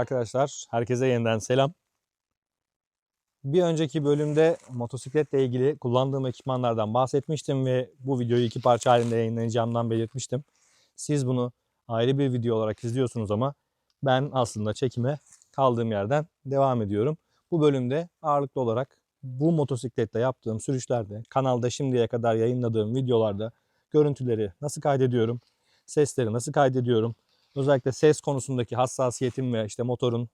Arkadaşlar, herkese yeniden selam. Bir önceki bölümde motosikletle ilgili kullandığım ekipmanlardan bahsetmiştim ve bu videoyu iki parça halinde yayınlayacağımdan belirtmiştim. Siz bunu ayrı bir video olarak izliyorsunuz ama ben aslında çekime kaldığım yerden devam ediyorum. Bu bölümde ağırlıklı olarak bu motosikletle yaptığım sürüşlerde, kanalda şimdiye kadar yayınladığım videolarda görüntüleri nasıl kaydediyorum, sesleri nasıl kaydediyorum, özellikle ses konusundaki hassasiyetim ve işte motorun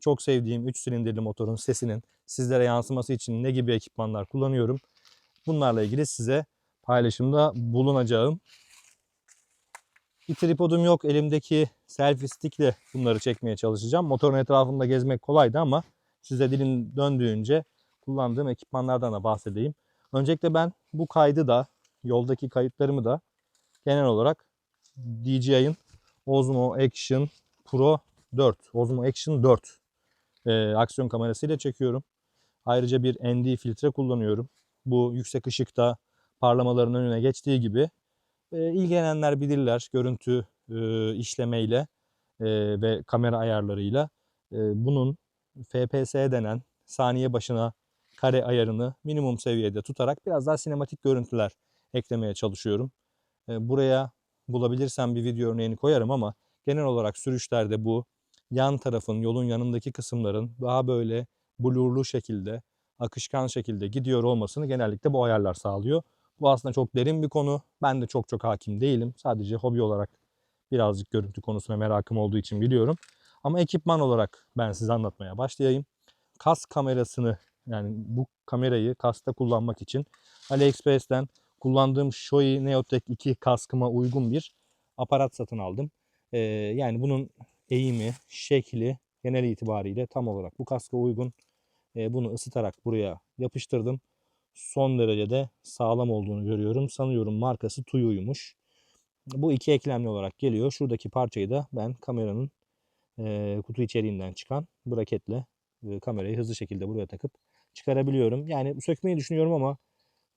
çok sevdiğim 3 silindirli motorun sesinin sizlere yansıması için ne gibi ekipmanlar kullanıyorum. Bunlarla ilgili size paylaşımda bulunacağım. Bir tripodum yok. Elimdeki selfie stick ile bunları çekmeye çalışacağım. Motorun etrafında gezmek kolaydı ama size dilim döndüğünce kullandığım ekipmanlardan da bahsedeyim. Öncelikle ben bu kaydı da yoldaki kayıtlarımı da genel olarak DJI'ın Osmo Action Pro 4, Osmo Action 4 e, aksiyon kamerasıyla çekiyorum. Ayrıca bir ND filtre kullanıyorum. Bu yüksek ışıkta parlamaların önüne geçtiği gibi e, ilgilenenler bilirler görüntü e, işlemeyle e, ve kamera ayarlarıyla. E, bunun FPS denen saniye başına kare ayarını minimum seviyede tutarak biraz daha sinematik görüntüler eklemeye çalışıyorum. E, buraya bulabilirsem bir video örneğini koyarım ama genel olarak sürüşlerde bu yan tarafın, yolun yanındaki kısımların daha böyle blurlu şekilde, akışkan şekilde gidiyor olmasını genellikle bu ayarlar sağlıyor. Bu aslında çok derin bir konu. Ben de çok çok hakim değilim. Sadece hobi olarak birazcık görüntü konusuna merakım olduğu için biliyorum. Ama ekipman olarak ben size anlatmaya başlayayım. Kas kamerasını yani bu kamerayı kasta kullanmak için AliExpress'ten kullandığım Shoei Neotech 2 kaskıma uygun bir aparat satın aldım. Ee, yani bunun eğimi, şekli genel itibariyle tam olarak bu kaska uygun. Ee, bunu ısıtarak buraya yapıştırdım. Son derecede sağlam olduğunu görüyorum. Sanıyorum markası Tuyu'ymuş. Bu iki eklemli olarak geliyor. Şuradaki parçayı da ben kameranın e, kutu içeriğinden çıkan braketle e, kamerayı hızlı şekilde buraya takıp çıkarabiliyorum. Yani sökmeyi düşünüyorum ama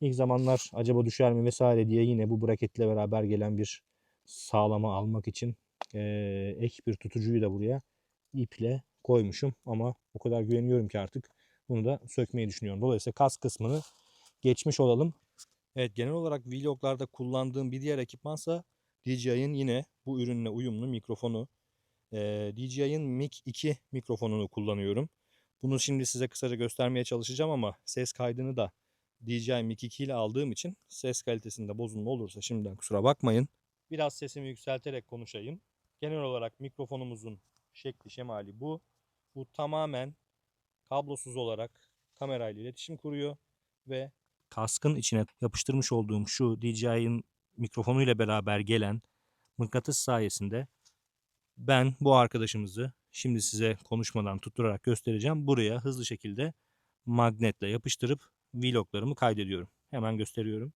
İlk zamanlar acaba düşer mi vesaire diye yine bu braketle beraber gelen bir sağlama almak için e, ek bir tutucuyu da buraya iple koymuşum. Ama o kadar güveniyorum ki artık bunu da sökmeyi düşünüyorum. Dolayısıyla kas kısmını geçmiş olalım. Evet genel olarak vloglarda kullandığım bir diğer ekipmansa DJI'ın yine bu ürünle uyumlu mikrofonu. E, DJI'ın Mic 2 mikrofonunu kullanıyorum. Bunu şimdi size kısaca göstermeye çalışacağım ama ses kaydını da DJI Mic 2 ile aldığım için ses kalitesinde bozulma olursa şimdiden kusura bakmayın. Biraz sesimi yükselterek konuşayım. Genel olarak mikrofonumuzun şekli şemali bu. Bu tamamen kablosuz olarak kamerayla iletişim kuruyor ve kaskın içine yapıştırmış olduğum şu DJI'ın mikrofonuyla beraber gelen mıknatıs sayesinde ben bu arkadaşımızı şimdi size konuşmadan tutturarak göstereceğim. Buraya hızlı şekilde magnetle yapıştırıp vloglarımı kaydediyorum. Hemen gösteriyorum.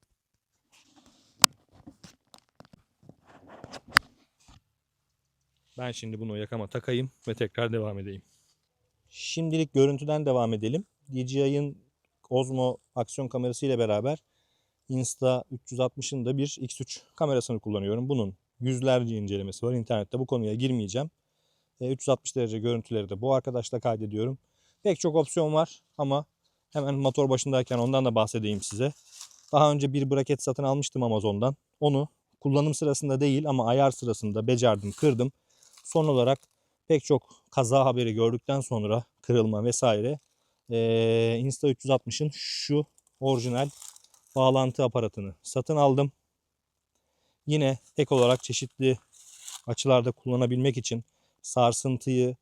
Ben şimdi bunu yakama takayım ve tekrar devam edeyim. Şimdilik görüntüden devam edelim. DJI'ın Osmo aksiyon kamerası ile beraber Insta 360'ın da bir X3 kamerasını kullanıyorum. Bunun yüzlerce incelemesi var. İnternette bu konuya girmeyeceğim. 360 derece görüntüleri de bu arkadaşla kaydediyorum. Pek çok opsiyon var ama Hemen motor başındayken ondan da bahsedeyim size. Daha önce bir braket satın almıştım Amazon'dan. Onu kullanım sırasında değil ama ayar sırasında becerdim, kırdım. Son olarak pek çok kaza haberi gördükten sonra kırılma vesaire ee, Insta360'ın şu orijinal bağlantı aparatını satın aldım. Yine ek olarak çeşitli açılarda kullanabilmek için sarsıntıyı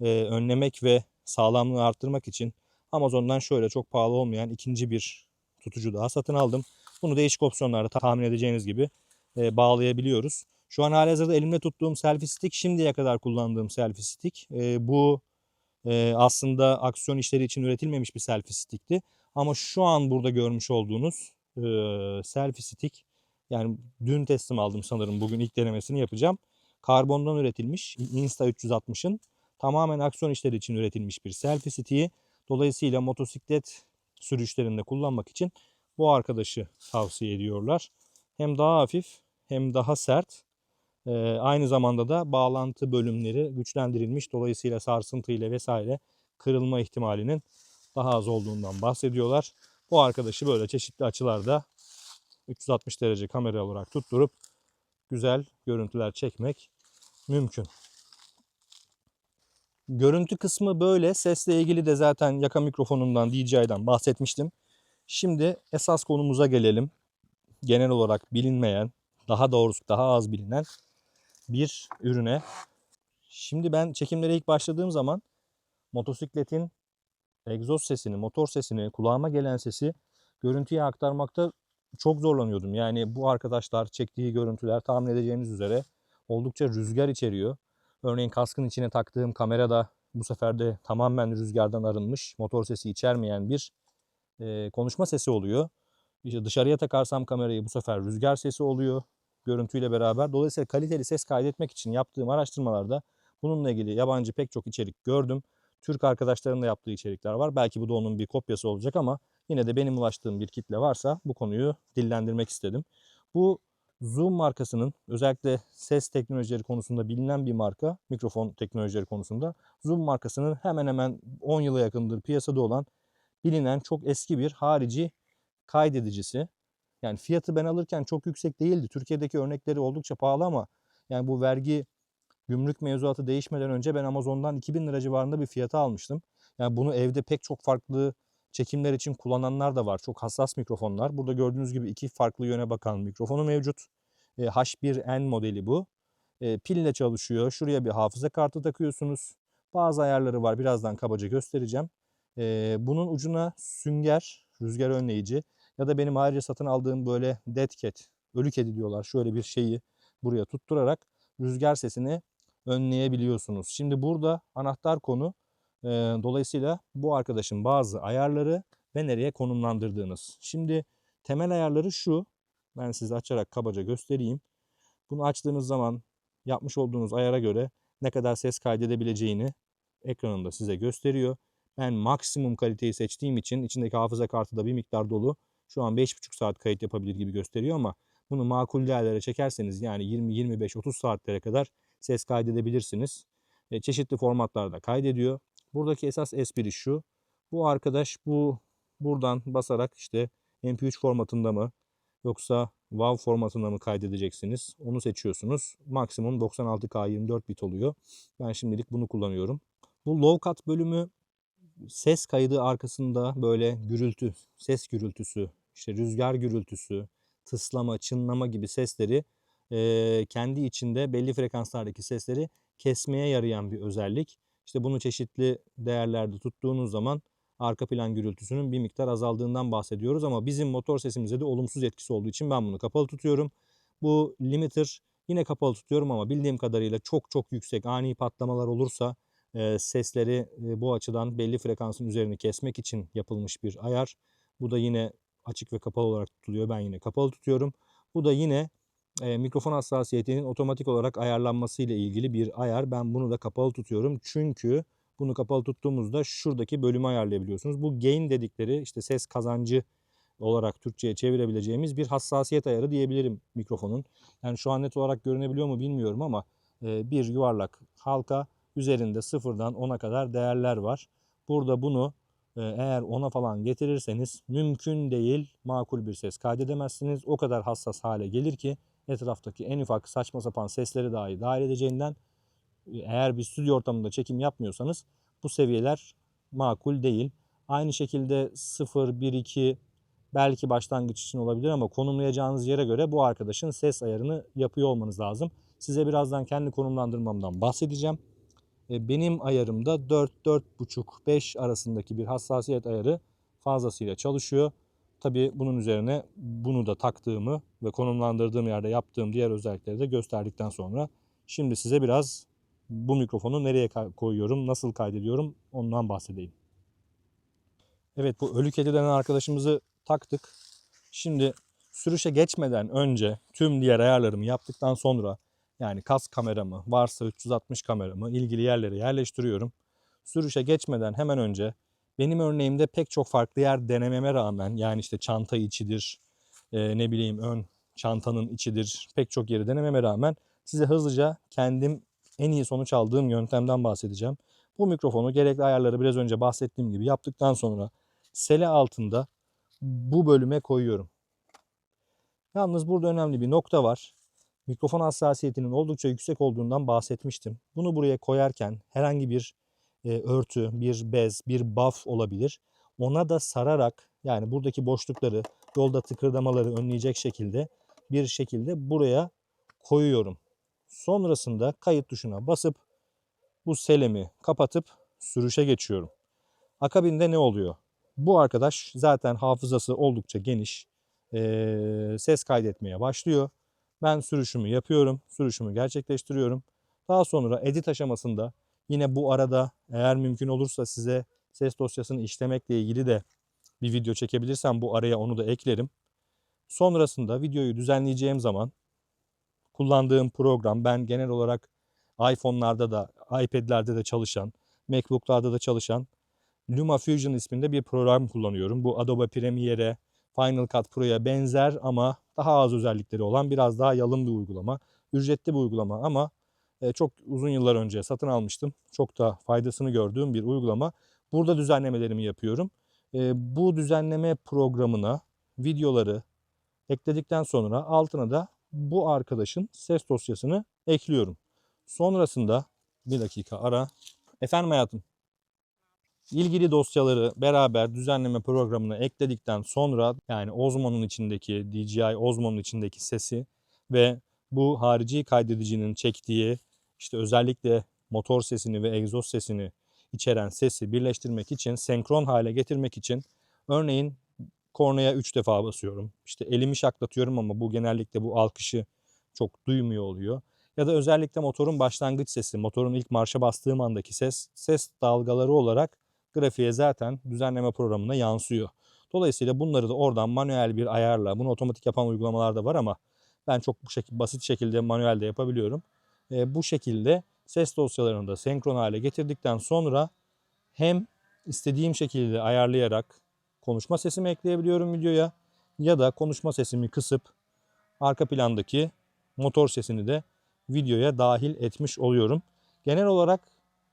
e, önlemek ve sağlamlığı arttırmak için Amazon'dan şöyle çok pahalı olmayan ikinci bir tutucu daha satın aldım. Bunu değişik opsiyonlarda tahmin edeceğiniz gibi e, bağlayabiliyoruz. Şu an halihazırda elimde tuttuğum selfie stick şimdiye kadar kullandığım selfie stick. E, bu e, aslında aksiyon işleri için üretilmemiş bir selfie stickti. Ama şu an burada görmüş olduğunuz e, selfie stick yani dün teslim aldım sanırım bugün ilk denemesini yapacağım. Karbondan üretilmiş Insta 360'ın tamamen aksiyon işleri için üretilmiş bir selfie stick'i. Dolayısıyla motosiklet sürüşlerinde kullanmak için bu arkadaşı tavsiye ediyorlar. Hem daha hafif hem daha sert Ee, aynı zamanda da bağlantı bölümleri güçlendirilmiş. Dolayısıyla sarsıntı ile vesaire kırılma ihtimalinin daha az olduğundan bahsediyorlar. Bu arkadaşı böyle çeşitli açılarda 360 derece kamera olarak tutturup güzel görüntüler çekmek mümkün. Görüntü kısmı böyle. Sesle ilgili de zaten yaka mikrofonundan, DJI'den bahsetmiştim. Şimdi esas konumuza gelelim. Genel olarak bilinmeyen, daha doğrusu daha az bilinen bir ürüne. Şimdi ben çekimlere ilk başladığım zaman motosikletin egzoz sesini, motor sesini, kulağıma gelen sesi görüntüye aktarmakta çok zorlanıyordum. Yani bu arkadaşlar çektiği görüntüler tahmin edeceğiniz üzere oldukça rüzgar içeriyor. Örneğin kaskın içine taktığım kamerada bu sefer de tamamen rüzgardan arınmış, motor sesi içermeyen bir e, konuşma sesi oluyor. İşte dışarıya takarsam kamerayı bu sefer rüzgar sesi oluyor görüntüyle beraber. Dolayısıyla kaliteli ses kaydetmek için yaptığım araştırmalarda bununla ilgili yabancı pek çok içerik gördüm. Türk arkadaşlarımın da yaptığı içerikler var. Belki bu da onun bir kopyası olacak ama yine de benim ulaştığım bir kitle varsa bu konuyu dillendirmek istedim. Bu Zoom markasının özellikle ses teknolojileri konusunda bilinen bir marka, mikrofon teknolojileri konusunda. Zoom markasının hemen hemen 10 yıla yakındır piyasada olan bilinen çok eski bir harici kaydedicisi. Yani fiyatı ben alırken çok yüksek değildi. Türkiye'deki örnekleri oldukça pahalı ama yani bu vergi gümrük mevzuatı değişmeden önce ben Amazon'dan 2000 lira civarında bir fiyata almıştım. Yani bunu evde pek çok farklı çekimler için kullananlar da var. Çok hassas mikrofonlar. Burada gördüğünüz gibi iki farklı yöne bakan mikrofonu mevcut. E, H1N modeli bu. E, pille çalışıyor. Şuraya bir hafıza kartı takıyorsunuz. Bazı ayarları var. Birazdan kabaca göstereceğim. E, bunun ucuna sünger, rüzgar önleyici ya da benim ayrıca satın aldığım böyle dead cat, ölü kedi diyorlar. Şöyle bir şeyi buraya tutturarak rüzgar sesini önleyebiliyorsunuz. Şimdi burada anahtar konu dolayısıyla bu arkadaşın bazı ayarları ve nereye konumlandırdığınız. Şimdi temel ayarları şu. Ben size açarak kabaca göstereyim. Bunu açtığınız zaman yapmış olduğunuz ayara göre ne kadar ses kaydedebileceğini ekranında size gösteriyor. Ben maksimum kaliteyi seçtiğim için içindeki hafıza kartı da bir miktar dolu. Şu an 5,5 saat kayıt yapabilir gibi gösteriyor ama bunu makul değerlere çekerseniz yani 20, 25, 30 saatlere kadar ses kaydedebilirsiniz. E, çeşitli formatlarda kaydediyor. Buradaki esas espri şu. Bu arkadaş bu buradan basarak işte MP3 formatında mı yoksa WAV formatında mı kaydedeceksiniz? Onu seçiyorsunuz. Maksimum 96K 24 bit oluyor. Ben şimdilik bunu kullanıyorum. Bu low cut bölümü ses kaydı arkasında böyle gürültü, ses gürültüsü, işte rüzgar gürültüsü, tıslama, çınlama gibi sesleri e, kendi içinde belli frekanslardaki sesleri kesmeye yarayan bir özellik. İşte bunu çeşitli değerlerde tuttuğunuz zaman arka plan gürültüsünün bir miktar azaldığından bahsediyoruz ama bizim motor sesimize de olumsuz etkisi olduğu için ben bunu kapalı tutuyorum. Bu limiter yine kapalı tutuyorum ama bildiğim kadarıyla çok çok yüksek ani patlamalar olursa e, sesleri e, bu açıdan belli frekansın üzerini kesmek için yapılmış bir ayar. Bu da yine açık ve kapalı olarak tutuluyor. Ben yine kapalı tutuyorum. Bu da yine e, mikrofon hassasiyetinin otomatik olarak ayarlanması ile ilgili bir ayar. Ben bunu da kapalı tutuyorum. Çünkü bunu kapalı tuttuğumuzda şuradaki bölümü ayarlayabiliyorsunuz. Bu gain dedikleri işte ses kazancı olarak Türkçe'ye çevirebileceğimiz bir hassasiyet ayarı diyebilirim mikrofonun. Yani şu an net olarak görünebiliyor mu bilmiyorum ama e, bir yuvarlak halka üzerinde sıfırdan 10'a kadar değerler var. Burada bunu eğer 10'a falan getirirseniz mümkün değil makul bir ses kaydedemezsiniz. O kadar hassas hale gelir ki etraftaki en ufak saçma sapan sesleri dahi dahil edeceğinden e, eğer bir stüdyo ortamında çekim yapmıyorsanız bu seviyeler makul değil. Aynı şekilde 0, 1, 2 belki başlangıç için olabilir ama konumlayacağınız yere göre bu arkadaşın ses ayarını yapıyor olmanız lazım. Size birazdan kendi konumlandırmamdan bahsedeceğim. E, benim ayarımda 4, 4,5, 5 arasındaki bir hassasiyet ayarı fazlasıyla çalışıyor. Tabii bunun üzerine bunu da taktığımı ve konumlandırdığım yerde yaptığım diğer özellikleri de gösterdikten sonra şimdi size biraz bu mikrofonu nereye koyuyorum, nasıl kaydediyorum ondan bahsedeyim. Evet bu ölü kedi denen arkadaşımızı taktık. Şimdi sürüşe geçmeden önce tüm diğer ayarlarımı yaptıktan sonra yani kas kameramı, varsa 360 kameramı ilgili yerlere yerleştiriyorum. Sürüşe geçmeden hemen önce benim örneğimde pek çok farklı yer denememe rağmen yani işte çanta içidir, e, ne bileyim ön çantanın içidir, pek çok yeri denememe rağmen size hızlıca kendim en iyi sonuç aldığım yöntemden bahsedeceğim. Bu mikrofonu gerekli ayarları biraz önce bahsettiğim gibi yaptıktan sonra sele altında bu bölüme koyuyorum. Yalnız burada önemli bir nokta var. Mikrofon hassasiyetinin oldukça yüksek olduğundan bahsetmiştim. Bunu buraya koyarken herhangi bir e, örtü, bir bez, bir buff olabilir. Ona da sararak yani buradaki boşlukları, yolda tıkırdamaları önleyecek şekilde bir şekilde buraya koyuyorum. Sonrasında kayıt tuşuna basıp bu selemi kapatıp sürüşe geçiyorum. Akabinde ne oluyor? Bu arkadaş zaten hafızası oldukça geniş. Ee, ses kaydetmeye başlıyor. Ben sürüşümü yapıyorum. Sürüşümü gerçekleştiriyorum. Daha sonra edit aşamasında yine bu arada eğer mümkün olursa size ses dosyasını işlemekle ilgili de bir video çekebilirsem bu araya onu da eklerim. Sonrasında videoyu düzenleyeceğim zaman kullandığım program ben genel olarak iPhone'larda da iPad'lerde de çalışan, MacBook'larda da çalışan LumaFusion isminde bir program kullanıyorum. Bu Adobe Premiere, Final Cut Pro'ya benzer ama daha az özellikleri olan biraz daha yalın bir uygulama. Ücretli bir uygulama ama çok uzun yıllar önce satın almıştım. Çok da faydasını gördüğüm bir uygulama. Burada düzenlemelerimi yapıyorum. E, bu düzenleme programına videoları ekledikten sonra altına da bu arkadaşın ses dosyasını ekliyorum. Sonrasında bir dakika ara. Efendim hayatım. İlgili dosyaları beraber düzenleme programına ekledikten sonra yani Osmo'nun içindeki DJI Osmo'nun içindeki sesi ve bu harici kaydedicinin çektiği işte özellikle motor sesini ve egzoz sesini içeren sesi birleştirmek için, senkron hale getirmek için örneğin kornaya 3 defa basıyorum. İşte elimi şaklatıyorum ama bu genellikle bu alkışı çok duymuyor oluyor. Ya da özellikle motorun başlangıç sesi, motorun ilk marşa bastığım andaki ses, ses dalgaları olarak grafiğe zaten düzenleme programına yansıyor. Dolayısıyla bunları da oradan manuel bir ayarla, bunu otomatik yapan uygulamalar da var ama ben çok bu şekilde basit şekilde manuelde yapabiliyorum. E, bu şekilde ses dosyalarını da senkron hale getirdikten sonra hem istediğim şekilde ayarlayarak konuşma sesimi ekleyebiliyorum videoya ya da konuşma sesimi kısıp arka plandaki motor sesini de videoya dahil etmiş oluyorum. Genel olarak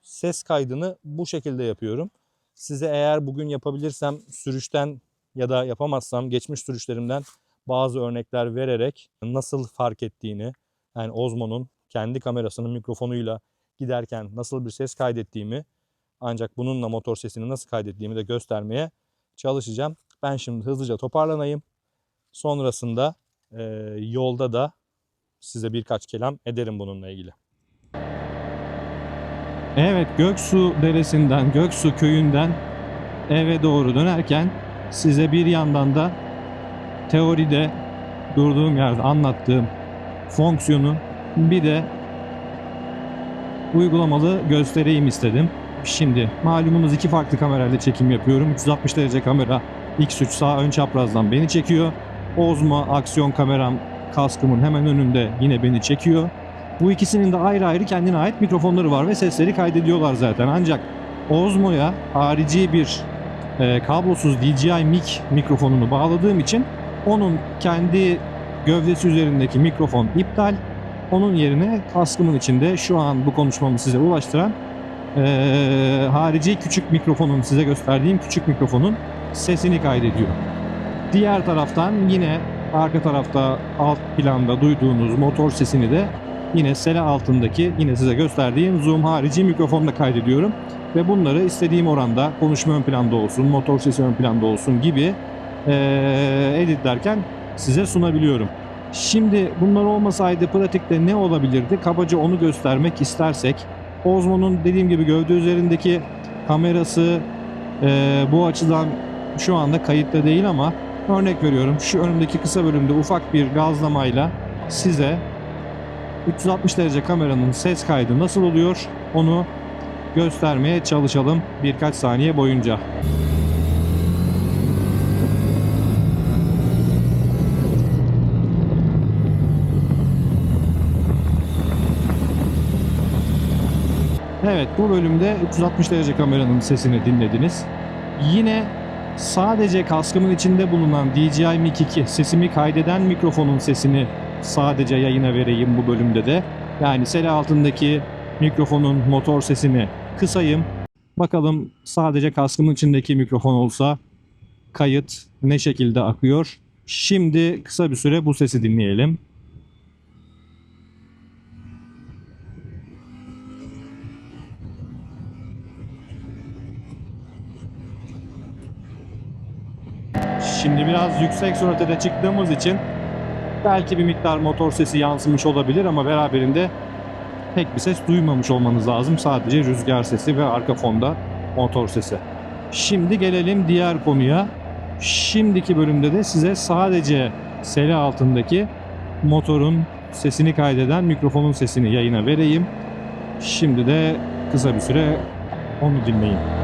ses kaydını bu şekilde yapıyorum. Size eğer bugün yapabilirsem sürüşten ya da yapamazsam geçmiş sürüşlerimden bazı örnekler vererek nasıl fark ettiğini yani Osmo'nun kendi kamerasının mikrofonuyla giderken nasıl bir ses kaydettiğimi ancak bununla motor sesini nasıl kaydettiğimi de göstermeye çalışacağım. Ben şimdi hızlıca toparlanayım. Sonrasında e, yolda da size birkaç kelam ederim bununla ilgili. Evet Göksu Deresi'nden, Göksu köyünden eve doğru dönerken size bir yandan da teoride durduğum yerde anlattığım fonksiyonu bir de uygulamalı göstereyim istedim. Şimdi malumunuz iki farklı kamerayla çekim yapıyorum. 360 derece kamera X3 sağ ön çaprazdan beni çekiyor. Ozma aksiyon kameram kaskımın hemen önünde yine beni çekiyor. Bu ikisinin de ayrı ayrı kendine ait mikrofonları var ve sesleri kaydediyorlar zaten. Ancak Osmo'ya harici bir e, kablosuz DJI mic mikrofonunu bağladığım için onun kendi gövdesi üzerindeki mikrofon iptal. Onun yerine kaskımın içinde şu an bu konuşmamı size ulaştıran e, harici küçük mikrofonun size gösterdiğim küçük mikrofonun sesini kaydediyor. Diğer taraftan yine arka tarafta alt planda duyduğunuz motor sesini de yine sele altındaki yine size gösterdiğim zoom harici mikrofonla kaydediyorum. Ve bunları istediğim oranda konuşma ön planda olsun, motor sesi ön planda olsun gibi eee editlerken size sunabiliyorum. Şimdi bunlar olmasaydı pratikte ne olabilirdi? Kabaca onu göstermek istersek Osmo'nun dediğim gibi gövde üzerindeki kamerası eee, bu açıdan şu anda kayıtta değil ama örnek veriyorum şu önümdeki kısa bölümde ufak bir gazlamayla size 360 derece kameranın ses kaydı nasıl oluyor onu göstermeye çalışalım birkaç saniye boyunca. Evet bu bölümde 360 derece kameranın sesini dinlediniz. Yine sadece kaskımın içinde bulunan DJI Mic 2 sesimi kaydeden mikrofonun sesini sadece yayına vereyim bu bölümde de. Yani sele altındaki mikrofonun motor sesini kısayım. Bakalım sadece kaskımın içindeki mikrofon olsa kayıt ne şekilde akıyor. Şimdi kısa bir süre bu sesi dinleyelim. Şimdi biraz yüksek sürate çıktığımız için belki bir miktar motor sesi yansımış olabilir ama beraberinde pek bir ses duymamış olmanız lazım. Sadece rüzgar sesi ve arka fonda motor sesi. Şimdi gelelim diğer konuya. Şimdiki bölümde de size sadece sele altındaki motorun sesini kaydeden mikrofonun sesini yayına vereyim. Şimdi de kısa bir süre onu dinleyin.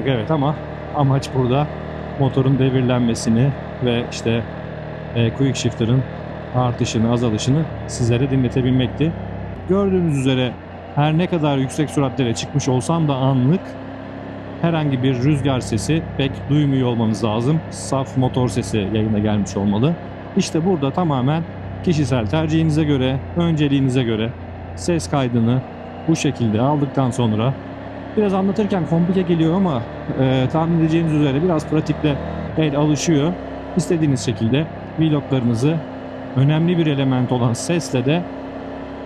Abarttık evet ama amaç burada motorun devirlenmesini ve işte e, quick shifter'ın artışını azalışını sizlere dinletebilmekti. Gördüğünüz üzere her ne kadar yüksek süratlere çıkmış olsam da anlık herhangi bir rüzgar sesi pek duymuyor olmanız lazım. Saf motor sesi yayına gelmiş olmalı. İşte burada tamamen kişisel tercihinize göre, önceliğinize göre ses kaydını bu şekilde aldıktan sonra Biraz anlatırken komplike geliyor ama e, tahmin edeceğiniz üzere biraz pratikle el alışıyor. İstediğiniz şekilde vloglarınızı önemli bir element olan sesle de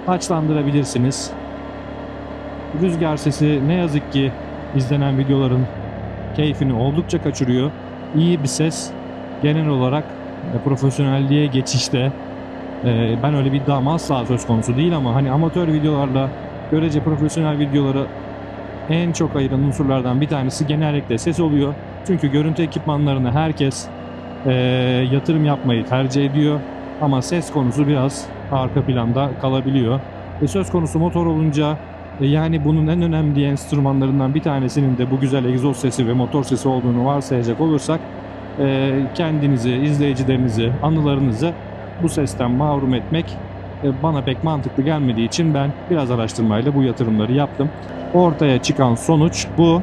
taçlandırabilirsiniz. Rüzgar sesi ne yazık ki izlenen videoların keyfini oldukça kaçırıyor. İyi bir ses genel olarak e, profesyonelliğe geçişte e, ben öyle bir iddiam asla söz konusu değil ama hani amatör videolarla görece profesyonel videoları en çok ayıran unsurlardan bir tanesi genellikle ses oluyor. Çünkü görüntü ekipmanlarına herkes eee, yatırım yapmayı tercih ediyor. Ama ses konusu biraz arka planda kalabiliyor. Ve söz konusu motor olunca e, yani bunun en önemli enstrümanlarından bir tanesinin de bu güzel egzoz sesi ve motor sesi olduğunu varsayacak olursak e, kendinizi, izleyicilerinizi, anılarınızı bu sesten mahrum etmek e, bana pek mantıklı gelmediği için ben biraz araştırmayla bu yatırımları yaptım. Ortaya çıkan sonuç bu.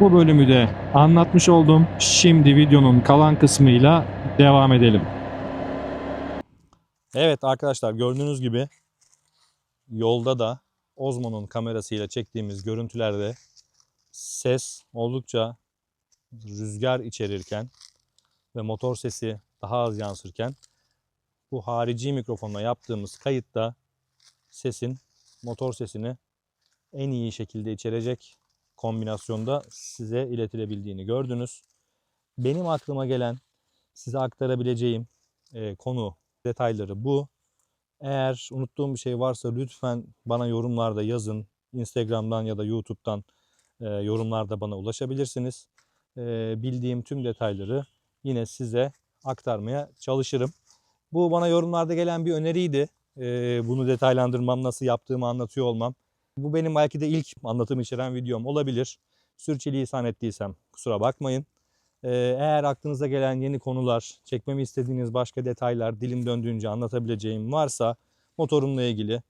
Bu bölümü de anlatmış oldum. Şimdi videonun kalan kısmıyla devam edelim. Evet arkadaşlar gördüğünüz gibi yolda da Osmo'nun kamerasıyla çektiğimiz görüntülerde ses oldukça rüzgar içerirken ve motor sesi daha az yansırken bu harici mikrofonla yaptığımız kayıtta sesin motor sesini en iyi şekilde içerecek kombinasyonda size iletilebildiğini gördünüz. Benim aklıma gelen size aktarabileceğim e, konu detayları bu. Eğer unuttuğum bir şey varsa lütfen bana yorumlarda yazın. Instagram'dan ya da YouTube'dan e, yorumlarda bana ulaşabilirsiniz. E, bildiğim tüm detayları yine size aktarmaya çalışırım. Bu bana yorumlarda gelen bir öneriydi. E, bunu detaylandırmam, nasıl yaptığımı anlatıyor olmam. Bu benim belki de ilk anlatım içeren videom olabilir. Sürçülisan ettiysem kusura bakmayın. Ee, eğer aklınıza gelen yeni konular, çekmemi istediğiniz başka detaylar, dilim döndüğünce anlatabileceğim varsa motorumla ilgili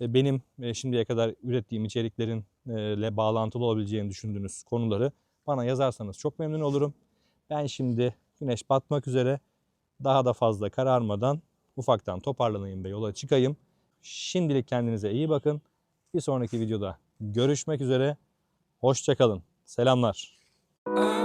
e, benim e, şimdiye kadar ürettiğim içeriklerin e, bağlantılı olabileceğini düşündüğünüz konuları bana yazarsanız çok memnun olurum. Ben şimdi güneş batmak üzere daha da fazla kararmadan ufaktan toparlanayım ve yola çıkayım. Şimdilik kendinize iyi bakın. Bir sonraki videoda görüşmek üzere. Hoşçakalın. Selamlar. I